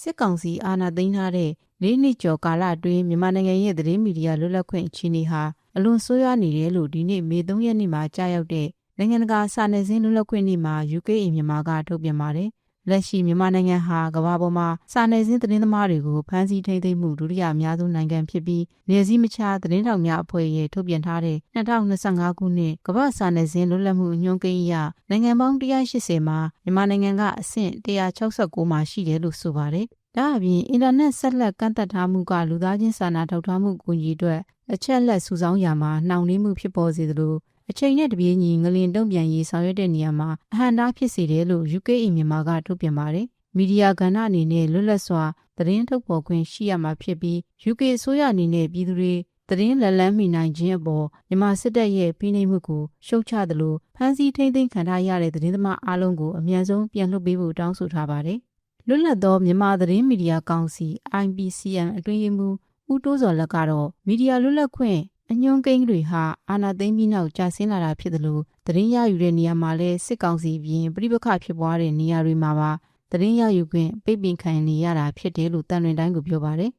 စစ်ကောင်စီအာဏာသိမ်းထားတဲ့လေးနှစ်ကျော်ကာလအတွင်းမြန်မာနိုင်ငံရဲ့သတင်းမီဒီယာလွတ်လပ်ခွင့်အခြေအနေဟာအလွန်ဆိုးရွားနေတယ်လို့ဒီနေ့မေ3ရက်နေ့မှာကြားရောက်တဲ့နိုင်ငံတကာစာနယ်ဇင်းလွတ်လပ်ခွင့်နေ့မှာ UK မြန်မာကထုတ်ပြန်ပါတယ်။ လက်ရှိမြန်မာနိုင်ငံဟာကမ္ဘာပေါ်မှာစာနယ်ဇင်းသတင်းသမားတွေကိုဖမ်းဆီးထိန်းသိမ်းမှုဒုတိယအများဆုံးနိုင်ငံဖြစ်ပြီးနေစည်းမခြားသတင်းတောက်များအဖွဲ့ရဲ့ထုတ်ပြန်ထားတဲ့2025ခုနှစ်ကမ္ဘာစာနယ်ဇင်းလွတ်လပ်မှုညွှန်းကိန်းအရနိုင်ငံပေါင်း180မှာမြန်မာနိုင်ငံကအဆင့်169မှာရှိတယ်လို့ဆိုပါတယ်။ဒါအပြင်အင်တာနက်ဆက်လက်ကန့်သက်ထားမှုကလူသားချင်းစာနာထောက်ထားမှုကူညီအတွက်အချက်လက်စုဆောင်းရာမှာနှောင့်နှေးမှုဖြစ်ပေါ်စေသလို အချိန်နဲ့တပြေးညီငလင်တုံ့ပြန်ရေးဆောင်ရွက်တဲ့နေရာမှာအဟန့်တားဖြစ်စေတယ်လို့ UK မြန်မာကထုတ်ပြန်ပါတယ်။မီဒီယာကဏ္ဍအနေနဲ့လွတ်လပ်စွာသတင်းထုတ်ဖော်ခွင့်ရှိရမှာဖြစ်ပြီး UK အစိုးရအနေနဲ့ပြည်သူတွေသတင်းလက်လန်းမိနိုင်ခြင်းအပေါ်မြန်မာစစ်တပ်ရဲ့ဖိနှိပ်မှုကိုရှုတ်ချသလိုဖမ်းဆီးထိန်းသိမ်းခံထားရတဲ့သတင်းသမားအလုံးကိုအမြန်ဆုံးပြန်လွှတ်ပေးဖို့တောင်းဆိုထားပါတယ်။လွတ်လပ်သောမြန်မာသတင်းမီဒီယာကောင်စီ IPCN အတွင်းရေးမှူးဦးတိုးစော်လက်ကတော့မီဒီယာလွတ်လပ်ခွင့် အညွှန်းကိန်းတွေဟာအာဏာသိမ်းပြီးနောက်ကျဆင်းလာတာဖြစ်တယ်လို့သတင်းရယူတဲ့နေရာမှာလဲစစ်ကောင်စီပြင်ပြိပခဖြစ်ပွားတဲ့နေရာတွေမှာပါသတင်းရယူခွင့်ပိတ်ပင်ခံနေရတာဖြစ်တယ်လို့တန်လွင်တိုင်းကပြောပါတယ်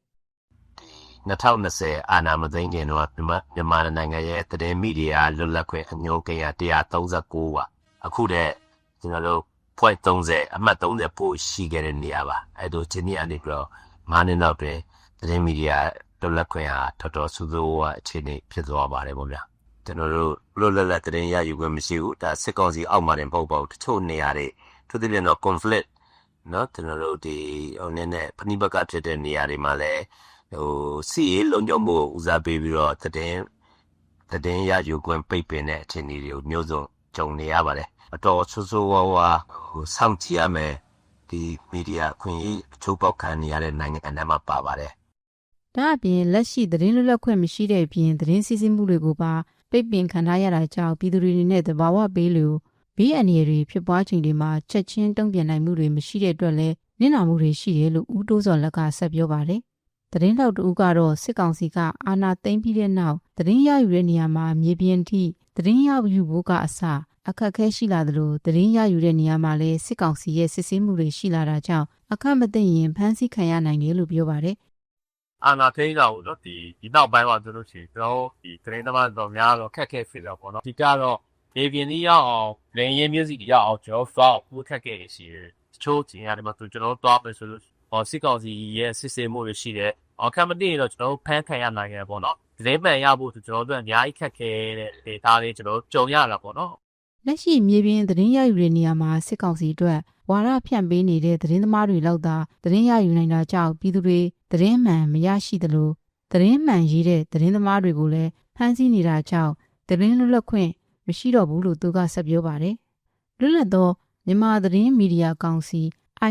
2020အာဏာမသိမ်းခင်တော့မြန်မာမြန်မာနိုင်ငံရဲ့သတင်းမီဒီယာလွတ်လပ်ခွင့်အညွှန်းကိန်းက139ပါအခုတည်းကျွန်တော်တို့ point 30အမှတ်30ပို့ရှိခဲ့တဲ့နေရာပါအဲ့တော့ဒီနေ့အနေပြီးတော့မနင်းတော့တွင်သတင်းမီဒီယာ လွတ်လပ်ခွင့်ဟာတော်တော်ဆူဆူဝါအခြေအနေဖြစ်သွားပါတယ်ပေါ့ဗျာကျွန်တော်တို့လွတ်လပ်လပ်သတင်းရယူခွင့်မရှိဘူးဒါစစ်ကောင်စီအောက်မှာတင်မဟုတ်ပါဘူးတချို့နေရာတွေသူတပြည့်တော့ conflict နော်ကျွန်တော်တို့ဒီဟိုနည်းနည်းပဏိပကဖြစ်တဲ့နေရာတွေမှာလည်းဟိုစီရေးလုံခြုံမှုဦးစားပေးပြီးတော့သတင်းသတင်းရယူခွင့်ပိတ်ပင်တဲ့အခြေအနေတွေကိုမျိုးစုံကြုံနေရပါတယ်အတော်ဆူဆူဝါဝါဟိုစောင့်ကြည့်ရမယ်ဒီမီဒီယာခွင့်ရေးအချိုးပေါက်ခံနေရတဲ့နိုင်ငံအနှံ့မှာပါပါတယ် ဒါအပြင်လက်ရှိသတင်းလွတ်လပ်ခွင့်မရှိတဲ့အပြင်သတင်းစီးဆင်းမှုတွေကိုပါပိတ်ပင်ခံထားရတာကြောင့်ပြည်သူတွေနဲ့တဘာဝပေးလို့ဘေးအန္တရာယ်တွေဖြစ်ပွားချိန်တွေမှာချက်ချင်းတုံ့ပြန်နိုင်မှုတွေမရှိတဲ့အတွက်လည်းနစ်နာမှုတွေရှိတယ်လို့ဦးတိုးစော်လက်ကဆက်ပြောပါတယ်။သတင်းတောက်တူကတော့စစ်ကောင်စီကအာဏာသိမ်းပြီးတဲ့နောက်သတင်းရယူတဲ့နေရာမှာမြေပြင်ထိသတင်းရယူဖို့ကအစအခက်ခဲရှိလာသလိုသတင်းရယူတဲ့နေရာမှာလည်းစစ်ကောင်စီရဲ့စစ်ဆေးမှုတွေရှိလာတာကြောင့်အခက်မသိရင်ဖမ်းဆီးခံရနိုင်တယ်လို့ပြောပါတယ် အာနာထိန်တာကိုတော့ဒီဒီနောက်ပိုင်းမှာဆိုလို့ရှိရင်ကျွန်တော်ဒီသတင်းသမားတော်များတော့ခက်ခဲဖြစ်တော့ပေါ့နော်ဒီကတော့ရေပြင်းကြီးရအောင်လင်းရင်မျိုးစီရအောင်ကျွန်တော်သွားပို့ခက်ခဲရှိတယ်တချို့ကျင်ရတယ်မှာသူကျွန်တော်သွားမယ်ဆိုလို့ဟောစစ်ကောင်စီရဲ့စစ်ဆေးမှုတွေရှိတယ်အော်ခံမတည့်ရင်တော့ကျွန်တော်ဖမ်းခံရနိုင်တယ်ပေါ့နော်သတင်းမှန်ရဖို့ဆိုကျွန်တော်တို့အများကြီးခက်ခဲတဲ့ဒေတာလေးကျွန်တော်ကြုံရတာပေါ့နော်လက်ရှိမြေပြင်သတင်းရယူတဲ့နေရာမှာစစ်ကောင်စီအတွက်ဝါရဖြန့်ပေးနေတဲ့သတင်းသမားတွေလောက်သာသတင်းရယူနိုင်တာကြောင့်ပြည်သူတွေ သတင်းမှန်မရရှိသလိုသတင်းမှန်ရေးတဲ့သတင်းသမားတွေကိုလည်းဖမ်းဆီးနေတာကြောင့်သတင်းလွတ်လပ်ခွင့်မရှိတော့ဘူးလို့သူကဆက်ပြောပါတယ်။လွတ်လပ်သောမြန်မာသတင်းမီဒီယာကောင်စီ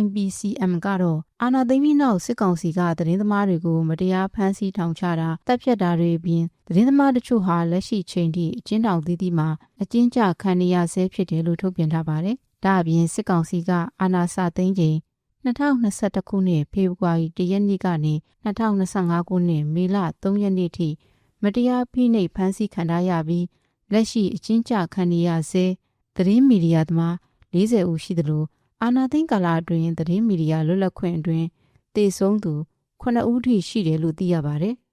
IPCM ကတော့အာဏာသိမ်းပြီးနောက်စစ်ကောင်စီကသတင်းသမားတွေကိုမတရားဖမ်းဆီးထောင်ချတာတပ်ဖြတ်တာတွေအပြင်သတင်းသမားတချို့ဟာလက်ရှိချိန်ထိအကျဉ်းထောင်သီးသီးမှာအကျဉ်းချခံနေရဆဲဖြစ်တယ်လို့ထုတ်ပြန်ထားပါတယ်။ဒါအပြင်စစ်ကောင်စီကအာဏာစသိမ်းချိန် 2021ခုနှစ်ဖေဖော်ဝါရီ1ရက်နေ့ကနေ2025ခုနှစ်မေလ3ရက်နေ့ထိမတရားဖိနှိပ်ဖမ်းဆီးခံထားရပြီးလက်ရှိအချင်းချခံနေရဆဲသတင်းမီဒီယာသမား40ဦးရှိသလိုအာနာသိန်းကာလအတွင်းသတင်းမီဒီယာလွတ်လပ်ခွင့်အတွင်းတည်ဆုံးသူ9ဦးထိရှိတယ်လို့သိရပါတယ်။